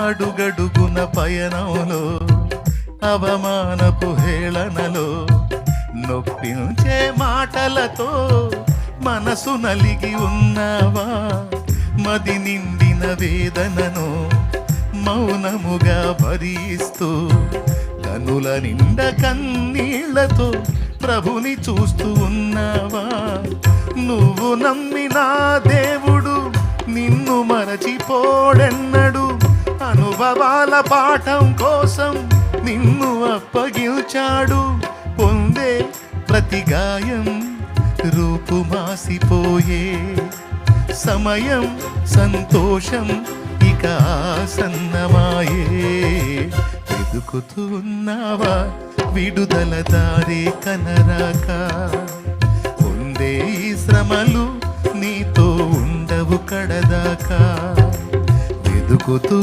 అడుగడుగున పయనంలో అవమానపు హేళనలో నొప్పించే మాటలతో మనసు నలిగి ఉన్నావా? మది నిండిన వేదనను మౌనముగా భరిస్తూ కనుల నిండ కన్నీళ్ళతో ప్రభుని చూస్తూ ఉన్నావా? నువ్వు నమ్మిన దేవుడు నిన్ను మరచిపోడెన్నడు అనుభవాల పాఠం కోసం నిన్ను అప్పగించాడు. పొందే ప్రతి గాయం రూపుమాసిపోయే సమయం సంతోషం ఇక ఆసన్నమాయే. వెతుకుతూ విడుదల దారే కనరాక? ఉందే ఈ శ్రమలు నీతో ఉండవు కడదాకా. వెతుకుతూ